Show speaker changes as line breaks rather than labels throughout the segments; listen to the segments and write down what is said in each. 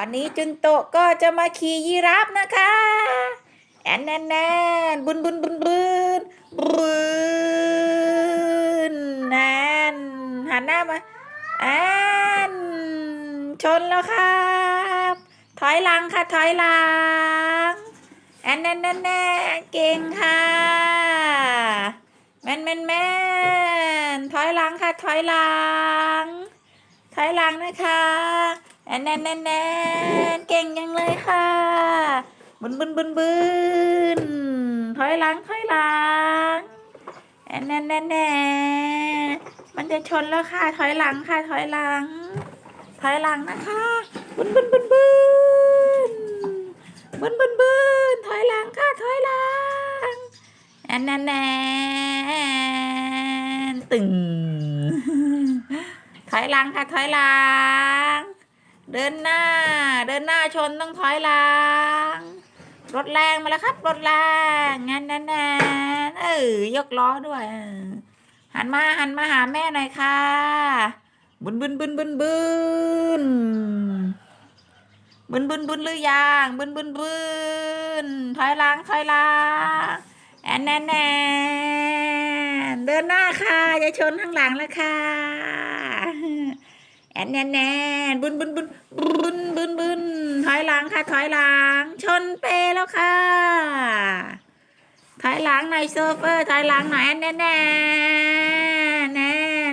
วันนี้จุนโตก็จะมาขี่ยีราฟนะคะแอนแอนแอนบุนบุนบุนบุนบุนแอนหันหน้ามาแอนชนแล้วครับถอยหลังค่ะถอยหลังแอนแอนแอนแอนเก่งค่ะแมนแมนแมนถอยหลังค่ะถอยหลัง อยหลังนะคะแอนแอนแอนแอนเก่งยังเลยค่ะบึนบึนบึนบึนถอยหลังถอยหลังแอนแอนแอนแอนมันจะชนแล้วค่ะถอยหลังค่ะถอยหลังถอยหลังนะคะบึนบึนบึนบึนบึนบึนบึนถอยหลังค่ะถอยหลังแอนแอนแอนตึง อยหลังค่ะถอยหลัง เดินหน้า เดินหน้าชนต้องถอยหลัง รถแรงมาแล้วครับ รถแรงงั้นนั่นนเออยกล้อด้วย หันมาหันมาหาแม่หน่อยค่ะบุนบุนบุนบุนบุนบุนบุนบุนหรือยังบุนบุนบุนถอยหลังถอยหลังแอนแอนแอนเดินหน้าค่ะอย่าชนข้างหลังแล้วค่ะ แอนแอนแอนบุนบุนบุนบุนบุนบุนถอยหลังค่ะ ถอยหลัง ชนเปแล้วค่ะ ถอยหลังหน่อยโซเฟอร์ถอยหลังหน่อยแอนแอนแอนแอ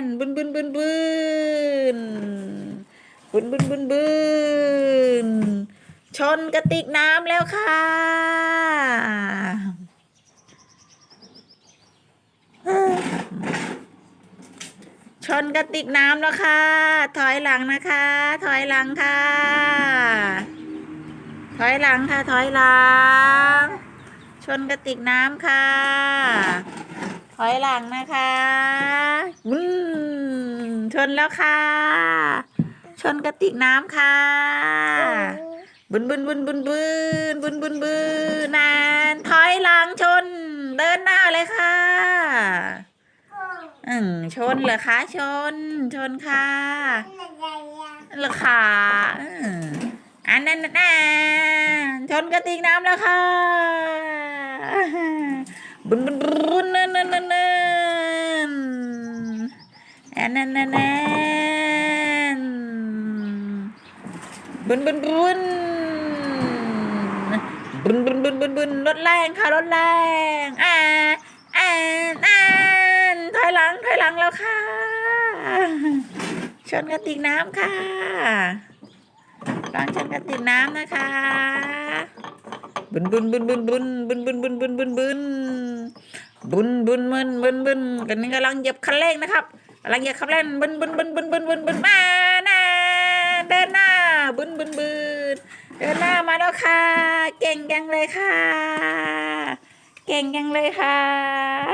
นบุนบุนบุนบุนบุนบุนบุนบุนชนกระติกน้ำแล้วค่ะ ชนกระติกน้ำแล้วค่ะ ถอยหลังนะคะ ถอยหลังค่ะ ถอยหลังค่ะ ถอยหลัง ชนกระติกน้ำค่ะ ถอยหลังนะคะบึ้นชนแล้วค่ะ ชนกระติกน้ำค่ะ บุนบุนบุนบุนบุนบุนบุนบุนนานถอยหลังชน เดินหน้าเลยค่ะ อืมชนเหรอคะ ชน ชนค่ะเหรอคะอืมอันนั้นน่ะชนกระติกน้ำแล้วค่ะบุนบุนบุนนั่นนั่นนั่นนั่นอันนั้นนั่นนั่นบุนบุนบุนบุนบุนบุนบุนบุนรถแรงค่ะรถแรงอ่าอ่าอ่าถ อยหลังถอยหลังแล้วค่ะ ชนกระติกน้ำค่ะลองชนกระติกน้ำนะคะบุนบุนบุนบุนบุนบุนบุนบุนบุนบุนบุนบุนบุนบุนบุนบุนกันนี้กำลังเหยียบคันเร่งนะครับกำลังเหยียบคันเร่งบุนบุนบุนบุนบุนบุนบุนมานะเดินหน้าบุนบุนบุนเดินหน้ามาแล้วค่ะ เก่งจังเลยค่ะ เก่งจังเลยค่ะ